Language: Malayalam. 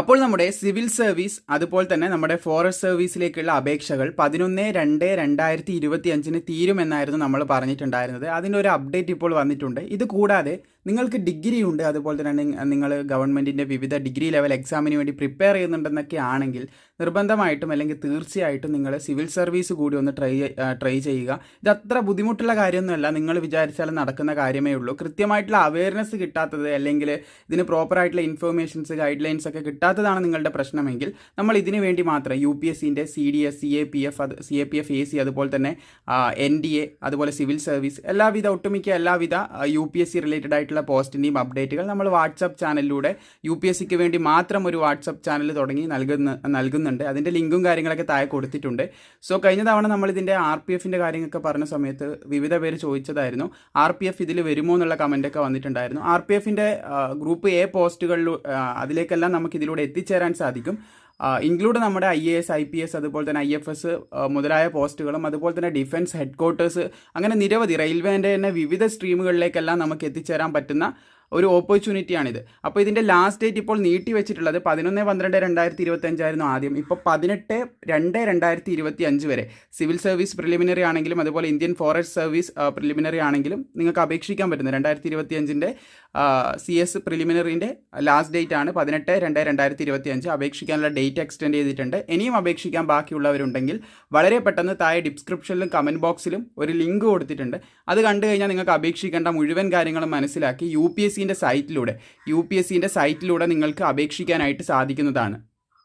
അപ്പോൾ നമ്മുടെ സിവിൽ സർവീസ് അതുപോലെ തന്നെ നമ്മുടെ ഫോറസ്റ്റ് സർവീസിലേക്കുള്ള അപേക്ഷകൾ പതിനൊന്ന് രണ്ട് രണ്ടായിരത്തി ഇരുപത്തി അഞ്ചിന് തീരുമെന്നായിരുന്നു നമ്മൾ പറഞ്ഞിട്ടുണ്ടായിരുന്നത്. അതിന്റെ ഒരു അപ്ഡേറ്റ് ഇപ്പോൾ വന്നിട്ടുണ്ട്. ഇത് കൂടാതെ നിങ്ങൾക്ക് ഡിഗ്രി ഉണ്ട് അതുപോലെ തന്നെ നിങ്ങൾ ഗവൺമെന്റിന്റെ വിവിധ ഡിഗ്രി ലെവൽ എക്സാമിന് വേണ്ടി പ്രിപ്പയർ ചെയ്യുന്നുണ്ടെന്നൊക്കെ ആണെങ്കിൽ നിർബന്ധമായിട്ടും അല്ലെങ്കിൽ തീർച്ചയായിട്ടും നിങ്ങൾ സിവിൽ സർവീസ് കൂടി ഒന്ന് ട്രൈ ട്രൈ ചെയ്യുക. ഇത് അത്ര ബുദ്ധിമുട്ടുള്ള കാര്യമൊന്നുമല്ല. നിങ്ങൾ വിചാരിച്ചാൽ നടക്കുന്ന കാര്യമേ ഉള്ളൂ. കൃത്യമായിട്ടുള്ള അവയർനെസ് കിട്ടാത്തത് അല്ലെങ്കിൽ ഇതിന് പ്രോപ്പറായിട്ടുള്ള ഇൻഫർമേഷൻസ് ഗൈഡ് ലൈൻസ് ഒക്കെ കിട്ടാത്തതാണ് നിങ്ങളുടെ പ്രശ്നമെങ്കിൽ നമ്മൾ ഇതിനു വേണ്ടി മാത്രം യു പി എസ് സിന്റെ C D S C A P F അത് C A P F A C അതുപോലെ തന്നെ എൻ ഡി എ അതുപോലെ സിവിൽ സർവീസ് എല്ലാവിധ ഒട്ടുമിക്ക എല്ലാവിധ U P S C related ആയിട്ടുള്ള പോസ്റ്റിന്റെയും അപ്ഡേറ്റുകൾ നമ്മൾ വാട്സപ്പ് ചാനലിലൂടെ യു പി എസ് സിക്ക് വേണ്ടി മാത്രം ഒരു വാട്സപ്പ് ചാനൽ തുടങ്ങി നൽകുന്ന നൽകുന്നുണ്ട്. അതിന്റെ ലിങ്കും കാര്യങ്ങളൊക്കെ താഴെ കൊടുത്തിട്ടുണ്ട്. സോ കഴിഞ്ഞ തവണ നമ്മൾ ഇതിന്റെ ആർ പി എഫിന്റെ കാര്യങ്ങളൊക്കെ പറഞ്ഞ സമയത്ത് വിവിധ പേര് ചോദിച്ചതായിരുന്നു. ആർ പി എഫ് ഇതിൽ വരുമോ എന്നുള്ള കമന്റൊക്കെ വന്നിട്ടുണ്ടായിരുന്നു. ആർ പി എഫിന്റെ ഗ്രൂപ്പ് എ പോസ്റ്റുകളിൽ അതിലേക്കെല്ലാം നമുക്ക് ഇതിലൂടെ എത്തിച്ചേരാൻ സാധിക്കും. ഇൻക്ലൂഡ് നമ്മുടെ I A S I P S അതുപോലെ തന്നെ ഐ എഫ് എസ് മുതലായ പോസ്റ്റുകളും അതുപോലെ തന്നെ ഡിഫൻസ് ഹെഡ് ക്വാർട്ടേഴ്സ് അങ്ങനെ നിരവധി റെയിൽവേന്റെ തന്നെ വിവിധ സ്ട്രീമുകളിലേക്കെല്ലാം നമുക്ക് എത്തിച്ചേരാൻ പറ്റുന്ന ഒരു ഓപ്പർച്യൂണിറ്റിയാണിത് അപ്പോൾ ഇതിന്റെ ലാസ്റ്റ് ഡേറ്റ് ഇപ്പോൾ നീട്ടി വെച്ചിട്ടുള്ളത് പതിനൊന്ന് പന്ത്രണ്ട് രണ്ടായിരത്തി ഇരുപത്തി അഞ്ചായിരുന്നു ആദ്യം. ഇപ്പോൾ പതിനെട്ട് രണ്ട് രണ്ടായിരത്തി ഇരുപത്തി അഞ്ച് വരെ. സിവിൽ സർവീസ് പ്രിലിമിനറി ആണെങ്കിലും അതുപോലെ ഇന്ത്യൻ ഫോറസ്റ്റ് സർവീസ് പ്രിലിമിനറി ആണെങ്കിലും നിങ്ങൾക്ക് അപേക്ഷിക്കാൻ പറ്റുന്നത്. രണ്ടായിരത്തി ഇരുപത്തി അഞ്ചിന്റെ സി എസ് പ്രിലിമിനറിന്റെ ലാസ്റ്റ് ഡേറ്റ് ആണ് പതിനെട്ട് രണ്ട് രണ്ടായിരത്തി ഇരുപത്തി അഞ്ച് അപേക്ഷിക്കാനുള്ള ഡേറ്റ് എക്സ്റ്റെൻഡ് ചെയ്തിട്ടുണ്ട്. ഇനിയും അപേക്ഷിക്കാൻ ബാക്കിയുള്ളവരുണ്ടെങ്കിൽ വളരെ പെട്ടെന്ന് താഴെ ഡിസ്ക്രിപ്ഷനിലും കമന്റ് ബോക്സിലും ഒരു ലിങ്ക് കൊടുത്തിട്ടുണ്ട്. അത് കണ്ടു കഴിഞ്ഞാൽ നിങ്ങൾക്ക് അപേക്ഷിക്കേണ്ട മുഴുവൻ കാര്യങ്ങളും മനസ്സിലാക്കി. യു പി എസ് സിന്റെ സൈറ്റിലൂടെ യു പി എസ് സിന്റെ സൈറ്റിലൂടെ നിങ്ങൾക്ക് അപേക്ഷിക്കാനായിട്ട് സാധിക്കുന്നതാണ്.